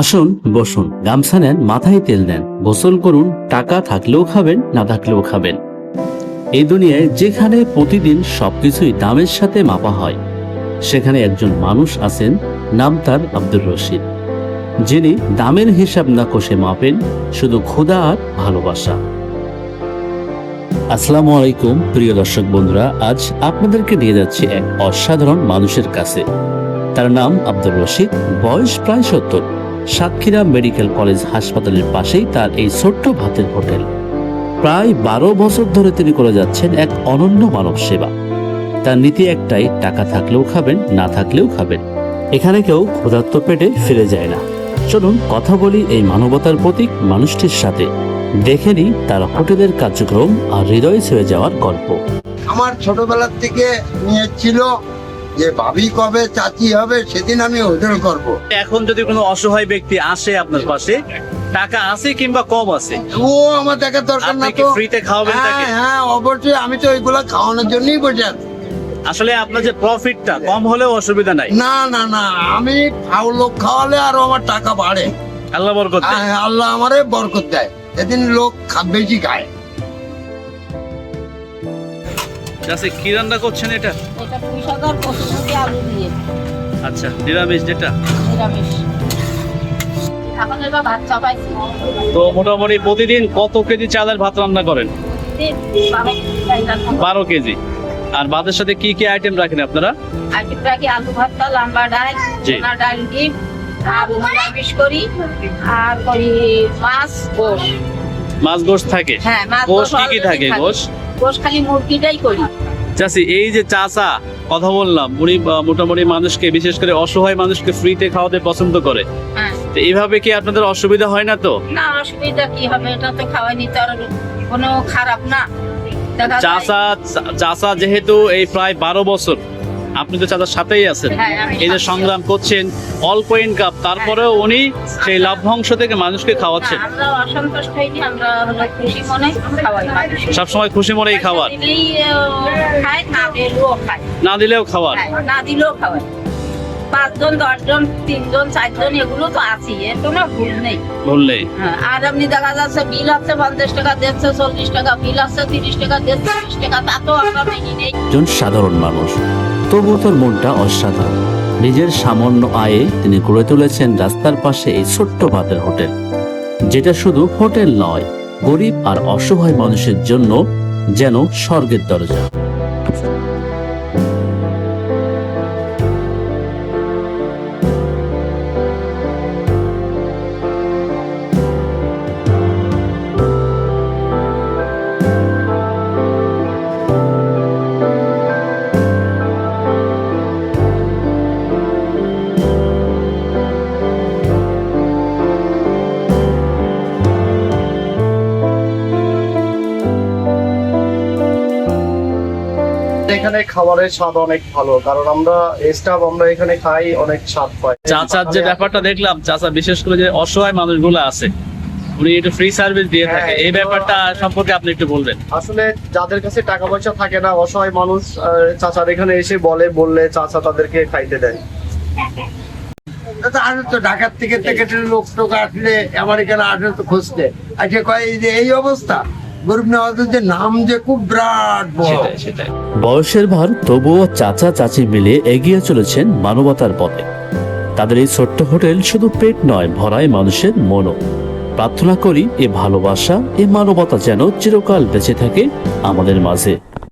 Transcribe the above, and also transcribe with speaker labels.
Speaker 1: আসুন, বসুন। গামছা নেন, মাথায় তেল নেন। গোসল করুন, টাকা থাকলেও খাবেন, না থাকলেও খাবেন। এই দুনিয়ায় যেখানে প্রতিদিন সবকিছুই দামের সাথে মাপা হয়, সেখানে একজন মানুষ আছেন, নাম তার আব্দুর রশিদ। যিনি দামের হিসাব না কষে মাপেন, শুধু ক্ষুধা আর ভালোবাসা। আসসালামু আলাইকুম, প্রিয় দর্শক বন্ধুরা, আজ আপনাদেরকে নিয়ে যাচ্ছি এক অসাধারণ মানুষের কাছে। তার নাম আব্দুর রশিদ, বয়স প্রায় সত্তর। সাতক্ষীরা মেডিকেল কলেজ হাসপাতালের পাশেই তার এই ছোট্ট ভাতের হোটেল। প্রায় বারো বছর ধরে তিনি করে যাচ্ছেন এক অনন্য মানব সেবা। তার নীতি একটাই, টাকা থাকলেও খাবেন, না থাকলেও খাবেন। এখানে কেউ ক্ষুধার্ত পেটে ফিরে যায় না। চলুন কথা বলি এই মানবতার প্রতীক মানুষটির সাথে। দেখে নিই তার হোটেলের কার্যক্রম আর হৃদয় ছুঁয়ে যাওয়ার গল্প।
Speaker 2: আমার ছোটবেলার থেকে নিয়ে ছিল যে ভাবি কবে চাচি হবে সেদিন আমি হোটেল করব।
Speaker 3: এখন যদি কোনো অসহায় ব্যক্তি আসে আপনার পাশে টাকা আছে কিংবা কম আছে?
Speaker 2: ও আমার দেখার দরকার না তো।
Speaker 3: ফ্রিতে খাওয়াবেন
Speaker 2: হ্যাঁ
Speaker 3: তাকে?
Speaker 2: হ্যাঁ অবশ্যই আমি তো ওইগুলা খাওয়ানোর জন্যই বসে আছি।
Speaker 3: আসলে আপনার যে প্রফিটটা কম হলেও অসুবিধা নাই।
Speaker 2: না না না আমি খাও লোক খাওয়ালে আরও আমার টাকা বাড়ে।
Speaker 3: আল্লাহ বরকত দেয়।
Speaker 2: হ্যাঁ, আল্লাহ আমারে বরকত দেয়। সেদিন লোক বেশি খায়।
Speaker 3: আচ্ছা কি রান্না করছেন এটা?
Speaker 4: এটা পুঁই শাক আর কচুরমুখী আলু দিয়ে।
Speaker 3: আচ্ছা নিরামিষ যেটা?
Speaker 4: নিরামিষ।
Speaker 3: তো মোটামুটি প্রতিদিন কত কেজি চালের ভাত রান্না করেন? বারো কেজি আর ভাতের সাথে কি কি আইটেম রাখেন আপনারা?
Speaker 4: আইটি রাখি? আলু ভর্তা লম্বা ডাল
Speaker 3: জি।
Speaker 4: ডাল ডিম আর নিরামিষ করি। আর করি মাছ গোশ।
Speaker 3: মাছ গোশ থাকে?
Speaker 4: হ্যাঁ মাছ
Speaker 3: গোশ কি কি থাকে। গোশ?
Speaker 4: গোশ খালি মুরগিটাই করি।
Speaker 3: চাষি এই যে চাষা কথা বললাম উনি মোটামুটি মানুষকে বিশেষ করে অসহায় মানুষকে ফ্রিতে খাওয়াতে পছন্দ করে।
Speaker 4: হ্যাঁ।
Speaker 3: তো এইভাবে কি আপনাদের অসুবিধা হয় না তো?
Speaker 4: না অসুবিধা কি হবে এটা তো খাওয়াই নিতে আর কোনো খারাপ না। চাষা
Speaker 3: চাচা যেহেতু এই প্রায় বারো বছর আপনি তো চাচার সাথেই আছেন।
Speaker 4: হ্যাঁ,
Speaker 3: এই যে সংগ্রাম করছেন অল্প ইনকাম তারপরেও উনি সেই লভ্যাংশ থেকে মানুষকে খাওয়াচ্ছেন।
Speaker 4: মানুষকে।
Speaker 3: সবসময় খুশি মনেই খাওয়ার।
Speaker 4: না দিলেও খায়।
Speaker 3: না দিলেও খাওয়ার।
Speaker 4: হ্যাঁ, না দিলেও খাওয়ায় পাঁচজন দশজন তিনজন চারজন এগুলো তো আছেই এর কোনো ভুল নেই।
Speaker 3: বললেই
Speaker 4: হ্যাঁ, আর আপনি দেখা যাচ্ছে বিল আছে পঞ্চাশ টাকা দিচ্ছে চল্লিশ টাকা বিল আছে তিরিশ টাকা দিচ্ছে তিরিশ টাকা তা তো আমরা মেনে নেই।
Speaker 1: একজন সাধারণ মানুষ তবুও তোর মনটা অসাধারণ, নিজের সামান্য আয়ে তিনি গড়ে তুলেছেন রাস্তার পাশে এই ছোট্ট ভাতের হোটেল, যেটা শুধু হোটেল নয়, গরিব আর অসহায় মানুষের জন্য যেন স্বর্গের দরজা।
Speaker 5: এখানে খাবারের স্বাদ অনেক ভালো কারণ আমরা স্টাফ আমরা এখানে খাই অনেক স্বাদ পাই।
Speaker 3: চাচার যে ব্যাপারটা দেখলাম চাচা বিশেষ করে যে অসহায় মানুষগুলো আছে উনি একটু ফ্রি সার্ভিস দিয়ে থাকে।
Speaker 5: হ্যাঁ,
Speaker 3: এই ব্যাপারটা সম্পর্কে আপনি একটু বলবেন।
Speaker 5: আসলে যাদের কাছে টাকা পয়সা থাকে না অসহায় মানুষ চাচার এখানে এসে বলে বললে চাচা তাদেরকে খাইতে দেয়।
Speaker 2: তা আর তো ঢাকার থেকে থেকে লোক টোক আসলে আমার এখানে আসলে তো খুঁজতে আজকে কয় এই যে এই অবস্থা? গরিব নওয়াজের যে নাম যে খুব বিরাট
Speaker 1: বয়সের ভার তবুও চাচা চাচি মিলে এগিয়ে চলেছেন মানবতার পথে। তাদের এই ছোট্ট হোটেল শুধু পেট নয় ভরায় মানুষের মনও। প্রার্থনা করি এ ভালোবাসা এ মানবতা যেন চিরকাল বেঁচে থাকে আমাদের মাঝে।